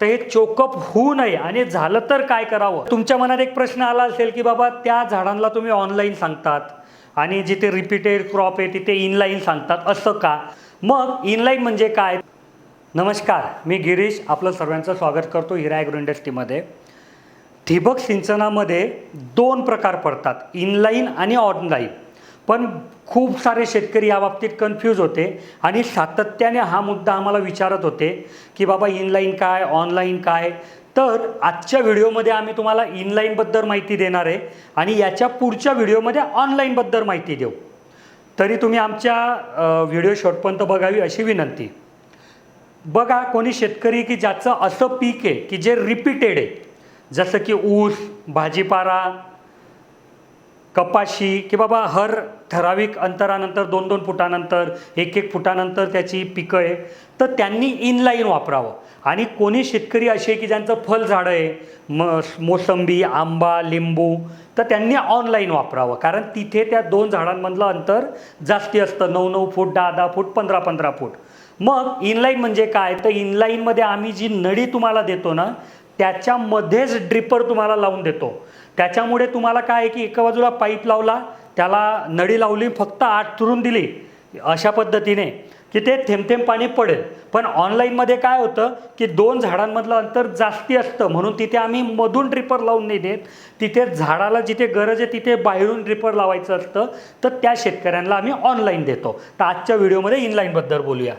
तर हे चोकअप होऊ नये. आणि झालं तर काय करावं? तुमच्या मनात एक प्रश्न आला असेल की बाबा त्या झाडांना तुम्ही ऑनलाईन सांगतात. आणि जिथे रिपीटेड क्रॉप आहे तिथे इनलाईन सांगतात. असं का? मग इनलाईन म्हणजे काय? नमस्कार मी गिरीश. आपलं सर्वांचं स्वागत करतो हिरा ॲग्रो इंडस्ट्रीमध्ये ठिबक सिंचनामध्ये दोन प्रकार पडतात. इनलाईन आणि ऑनलाईन पण खूप सारे शेतकरी या बाबतीत कन्फ्यूज होते आणि सातत्याने हा मुद्दा आम्हाला विचारत होते की बाबा इनलाईन काय ऑनलाईन काय? तर आजच्या व्हिडिओमध्ये आम्ही तुम्हाला इनलाईनबद्दल माहिती देणार आहे आणि याच्या पुढच्या व्हिडिओमध्ये ऑनलाईनबद्दल माहिती देऊ. तरी तुम्ही आमच्या व्हिडिओ शॉर्टपर्यंत बघावी अशी विनंती. बघा कोणी शेतकरी की ज्याचं असं पीक आहे की जे रिपीटेड आहे. जसं की ऊस भाजीपाला कपाशी की बाबा हर ठराविक अंतरानंतर दोन दोन फुटानंतर एक एक फुटानंतर त्याची पिकं आहे. तर त्यांनी इनलाईन वापरावं. आणि कोणी शेतकरी असे की ज्यांचं फल झाडं आहे म मोसंबी आंबा लिंबू तर त्यांनी ऑनलाईन वापरावं. कारण तिथे त्या दोन झाडांमधलं अंतर जास्ती असतं. नऊ नऊ फूट दहा दहा फूट पंधरा पंधरा फूट. मग इनलाईन म्हणजे काय? तर इनलाईनमध्ये आम्ही जी नळी तुम्हाला देतो ना त्याच्यामध्येच ड्रिपर तुम्हाला लावून देतो. त्याच्यामुळे तुम्हाला काय आहे की एका बाजूला पाईप लावला त्याला नळी लावली फक्त आत तुरून दिली. अशा पद्धतीने की ते थेंब थेंब पाणी पडेल. पण ऑनलाईनमध्ये काय होतं की दोन झाडांमधलं अंतर जास्ती असतं. म्हणून तिथे आम्ही मधून ड्रिपर लावून नाही देत. तिथे झाडाला जिथे गरज आहे तिथे बाहेरून ड्रिपर लावायचं असतं. तर त्या शेतकऱ्यांना आम्ही ऑनलाईन देतो. तर आजच्या व्हिडिओमध्ये इनलाईनबद्दल बोलूया.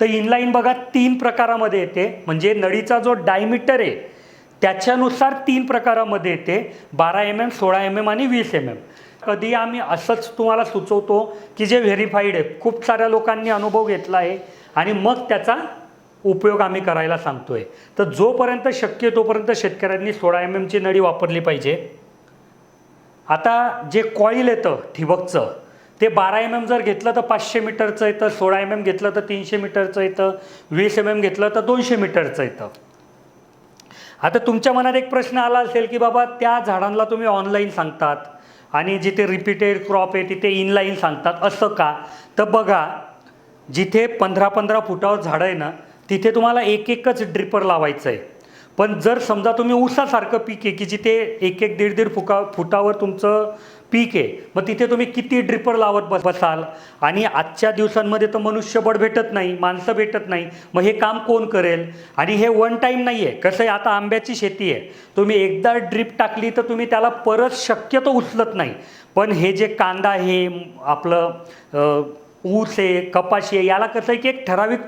तर इनलाईन बघा तीन प्रकारामध्ये येते. म्हणजे नळीचा जो डायमीटर आहे त्याच्यानुसार तीन प्रकारामध्ये येते. बारा एम एम सोळा एम एम आणि वीस एम एम कधी आम्ही असंच तुम्हाला सुचवतो की जे व्हेरीफाईड आहे. खूप साऱ्या लोकांनी अनुभव घेतला आहे आणि मग त्याचा उपयोग आम्ही करायला सांगतो आहे तर जोपर्यंत शक्य आहे तोपर्यंत शेतकऱ्यांनी सोळा एम एमची नळी वापरली पाहिजे. आता जे कॉईल येतं ठिबकचं ते बारा एम एम जर घेतलं तर पाचशे मीटरचं येतं सोळा एम एम घेतलं तर तीनशे मीटरचं येतं वीस एम एम घेतलं तर दोनशे मीटरचं येतं. आता तुमच्या मनात एक प्रश्न आला असेल की बाबा त्या झाडांना तुम्ही ऑनलाईन सांगतात आणि जिथे रिपीटेड क्रॉप आहे तिथे इनलाईन सांगतात असं का? तर बघा जिथे पंधरा पंधरा फुटावर झाडं आहे ना तिथे तुम्हाला एक एकच ड्रिपर लावायचं आहे. पण जर समजा तुम्ही ऊसासारखं पीक आहे की जिथे एक एक दीड दीड फुका फुटावर तुमचं पीक आहे मग तिथे तुम्ही किती ड्रिपर लावत बस बसाल? आणि आजच्या दिवसांमध्ये तर मनुष्यबळ भेटत नाही माणसं भेटत नाही मग हे काम कोण करेल? आणि हे वन टाईम नाही आहे कसं आहे आता आंब्याची शेती आहे. तुम्ही एकदा ड्रिप टाकली तर तुम्ही त्याला परत शक्यतो उचलत नाही. पण हे जे कांदा आहे आपलं ऊस आहे कपाशी आहे याला कसं आहे की एक ठराविक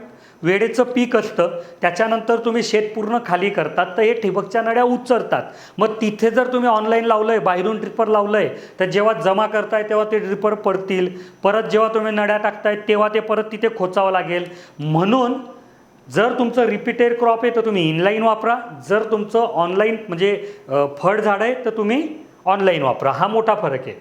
वेळेचं पीक असतं त्याच्यानंतर तुम्ही शेत पूर्ण खाली करतात तर हे ठिबकच्या नळ्या उचरतात. मग तिथे जर तुम्ही ऑनलाईन लावलं आहे बाहेरून ड्रिपर लावलं आहे तर जेव्हा जमा करताय तेव्हा ते ड्रिपर पडतील. परत जेव्हा तुम्ही नळ्या टाकताय तेव्हा ते परत तिथे खोचावं लागेल. म्हणून जर तुमचं रिपीटेड क्रॉप आहे तर तुम्ही इनलाईन वापरा. जर तुमचं ऑनलाईन म्हणजे फळ झाड आहे तर तुम्ही ऑनलाईन वापरा. हा मोठा फरक आहे.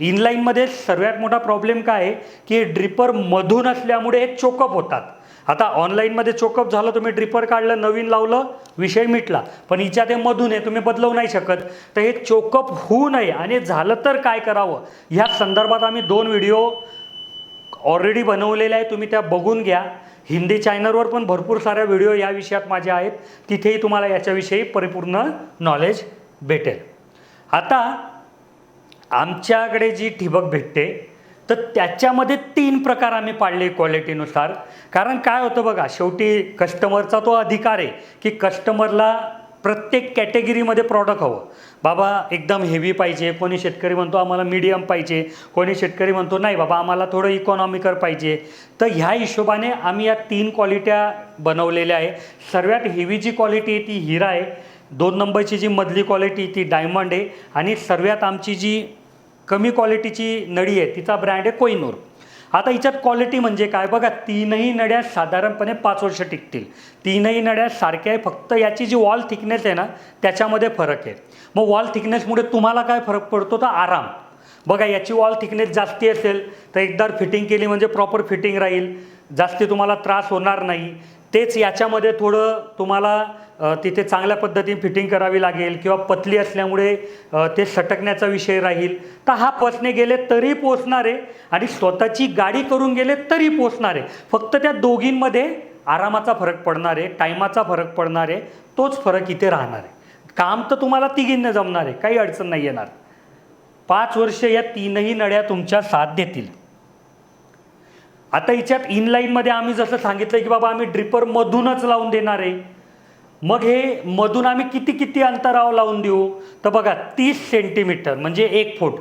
इनलाईनमध्ये सर्वात मोठा प्रॉब्लेम काय आहे की ड्रिपर मधून असल्यामुळे हे चोकअप होतात. आता ऑनलाईनमध्ये चोकअप झालं तुम्ही ड्रिपर काढलं नवीन लावलं विषय मिटला. पण हिच्या ते मधून आहे तुम्ही बदलवू नाही शकत. तर हे चोकअप होऊ नये आणि झालं तर काय करावं? ह्या संदर्भात आम्ही दोन व्हिडिओ ऑलरेडी बनवलेल्या आहे तुम्ही त्या बघून घ्या. हिंदी चॅनलवर पण भरपूर साऱ्या व्हिडिओ या विषयात माझे आहेत. तिथेही तुम्हाला याच्याविषयी परिपूर्ण नॉलेज भेटेल. आता आमच्याकडे जी ठिबक भेटते तर त्याच्यामध्ये तीन प्रकार आम्ही पाडले क्वालिटीनुसार कारण काय होतं बघा शेवटी कस्टमरचा तो अधिकार आहे की कस्टमरला प्रत्येक कॅटेगरीमध्ये प्रॉडक्ट हवं. बाबा एकदम हेवी पाहिजे कोणी शेतकरी म्हणतो आम्हाला मीडियम पाहिजे कोणी शेतकरी म्हणतो नाही बाबा आम्हाला थोडं इकॉनॉमिकर पाहिजे. तर ह्या हिशोबाने आम्ही या तीन क्वालिट्या बनवलेल्या आहे. सर्वात हेवी जी क्वालिटी आहे ती हिरा आहे. दोन नंबरची जी मधली क्वालिटी ती डायमंड आहे. आणि सर्वात आमची जी कमी क्वालिटीची नळी आहे तिचा ब्रँड आहे कोइनूर आता हिच्यात क्वालिटी म्हणजे काय? बघा तीनही नड्या साधारणपणे पाच वर्ष टिकतील. तीनही नड्या सारख्या आहे फक्त याची जी वॉल थिकनेस आहे ना त्याच्यामध्ये फरक आहे. मग वॉल थिकनेसमुळे तुम्हाला काय फरक पडतो? तर आराम. बघा याची वॉल थिकनेस जास्ती असेल तर एकदा फिटिंग केली म्हणजे प्रॉपर फिटिंग राहील. जास्ती तुम्हाला त्रास होणार नाही. तेच याच्यामध्ये थोडं तुम्हाला तिथे चांगल्या पद्धतीने फिटिंग करावी लागेल किंवा पतली असल्यामुळे ते सटकण्याचा विषय राहील. तर हा पोचणे गेले तरी पोचणार आहे आणि स्वतःची गाडी करून गेले तरी पोचणार. आहे फक्त त्या दोघींमध्ये आरामाचा फरक पडणार आहे टायमाचा फरक पडणार आहे तोच फरक इथे राहणार. आहे काम तर तुम्हाला तिघींना जमणार आहे काही अडचण नाही येणार. पाच वर्ष या तीनही नळ्या तुमच्या साथ देतील. आता हिच्यात इनलाईनमध्ये आम्ही जसं सांगितलं की बाबा आम्ही ड्रिपरमधूनच लावून देणार आहे. मग हे मधून आम्ही किती किती अंतरावर लावून देऊ? तर बघा तीस सेंटीमीटर म्हणजे एक फूट.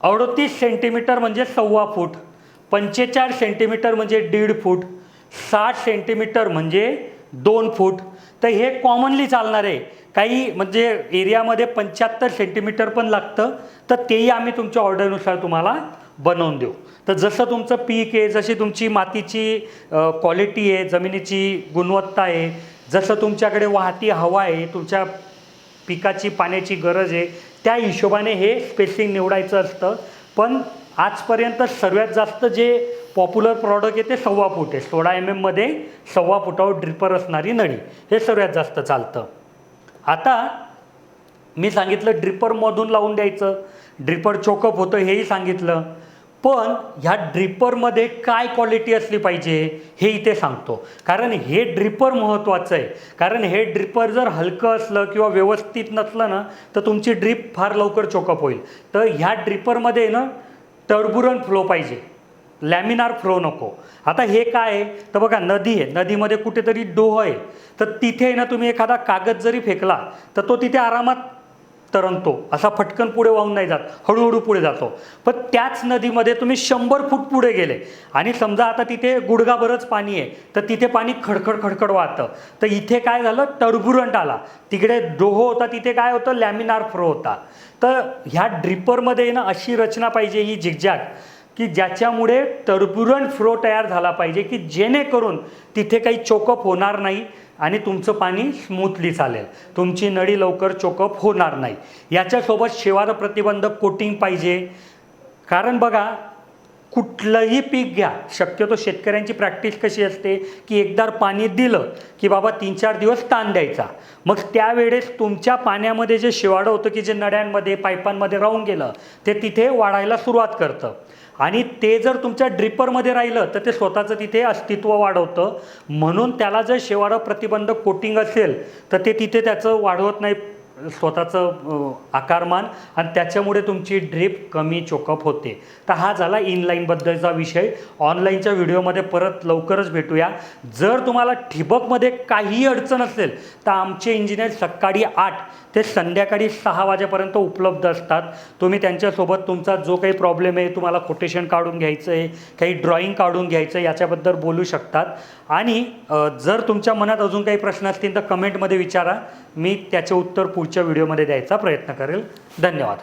अडोतीस सेंटीमीटर म्हणजे सव्वा फूट. पंचेचाळीस सेंटीमीटर म्हणजे दीड फूट. साठ सेंटीमीटर म्हणजे दोन फूट. तर हे कॉमनली चालणार आहे. काही म्हणजे एरियामध्ये पंच्याहत्तर सेंटीमीटर पण लागतं. तर तेही आम्ही तुमच्या ऑर्डरनुसार तुम्हाला बनवून देऊ. तर जसं तुमचं पीक आहे जशी तुमची मातीची क्वालिटी आहे जमिनीची गुणवत्ता आहे जसं तुमच्याकडे वाहती हवा आहे तुमच्या पिकाची पाण्याची गरज आहे त्या हिशोबाने हे स्पेसिंग निवडायचं असतं. पण आजपर्यंत सर्वात जास्त जे पॉप्युलर प्रॉडक्ट आहे ते सव्वा फूट आहे. सोळा एम एममध्ये सव्वा फुटावर ड्रिपर असणारी नळी. हे सर्वात जास्त चालतं. आता मी सांगितलं ड्रिपरमधून लावून द्यायचं. ड्रिपर चोकअप होतं हेही सांगितलं. पण ह्या ड्रिपरमध्ये काय क्वालिटी असली पाहिजे हे इथे सांगतो. कारण हे ड्रिपर महत्त्वाचं आहे. कारण हे ड्रिपर जर हलकं असलं किंवा व्यवस्थित नसलं ना तर तुमची ड्रिप फार लवकर चोकअप होईल. तर ह्या ड्रिपरमध्ये ना टर्बुरन फ्लो पाहिजे. लॅमिनार फ्लो नको. आता हे काय आहे? तर बघा नदी आहे. नदीमध्ये कुठेतरी डोह आहे. तर तिथे ना तुम्ही एखादा कागद जरी फेकला तर तो तिथे आरामात तरंगतो. असा फटकन पुढे वाहून नाही जात. हळूहळू पुढे जातो. पण त्याच नदीमध्ये तुम्ही शंभर फूट पुढे गेले. आणि समजा आता तिथे गुडगाभरच पाणी आहे तर तिथे पाणी खडखड खडखड वाहतं. तर इथे काय झालं? टर्बुरंट आला. तिकडे डोहो होता तिथे काय होतं? लॅमिनार फ्रो होता. तर ह्या ड्रिपरमध्ये ना अशी रचना पाहिजे ही झिगझॅग की ज्याच्यामुळे टर्ब्युरंट फ्लो तयार झाला पाहिजे की जेणेकरून तिथे काही चोकअप होणार नाही आणि तुमचं पाणी स्मूथली चालेल. तुमची नळी लवकर चोकअप होणार नाही. याच्यासोबत शेवार प्रतिबंधक कोटिंग पाहिजे. कारण बघा कुठलंही पीक घ्या शक्यतो शेतकऱ्यांची प्रॅक्टिस कशी असते की एकदा पाणी दिलं की बाबा तीन चार दिवस ताण द्यायचा. मग त्यावेळेस तुमच्या पाण्यामध्ये जे शिवाडं होतं की जे नड्यांमध्ये पाईपांमध्ये राहून गेलं ते तिथे वाढायला सुरुवात करतं. आणि ते जर तुमच्या ड्रिपरमध्ये राहिलं तर ते स्वतःचं तिथे अस्तित्व वाढवतं. म्हणून त्याला जर शेवाळं प्रतिबंधक कोटिंग असेल तर ते तिथे त्याचं वाढवत नाही. स्वतःचं आकारमान आणि त्याच्यामुळे तुमची ड्रिप कमी चोकअप होते. तर हा झाला इनलाईनबद्दलचा विषय. ऑनलाईनच्या व्हिडिओमध्ये परत लवकरच भेटूया. जर तुम्हाला ठिबकमध्ये काही अडचण असेल तर आमचे इंजिनियर सकाळी आठ ते संध्याकाळी सहा वाजेपर्यंत उपलब्ध असतात. तुम्ही त्यांच्यासोबत तुमचा जो काही प्रॉब्लेम आहे तुम्हाला कोटेशन काढून घ्यायचं आहे काही ड्रॉइंग काढून घ्यायचं आहे याच्याबद्दल बोलू शकतात. आणि जर तुमच्या मनात अजून काही प्रश्न असतील तर कमेंटमध्ये विचारा. मी त्याचे उत्तर पुढच्या व्हिडिओमध्ये द्यायचा प्रयत्न करेल. धन्यवाद.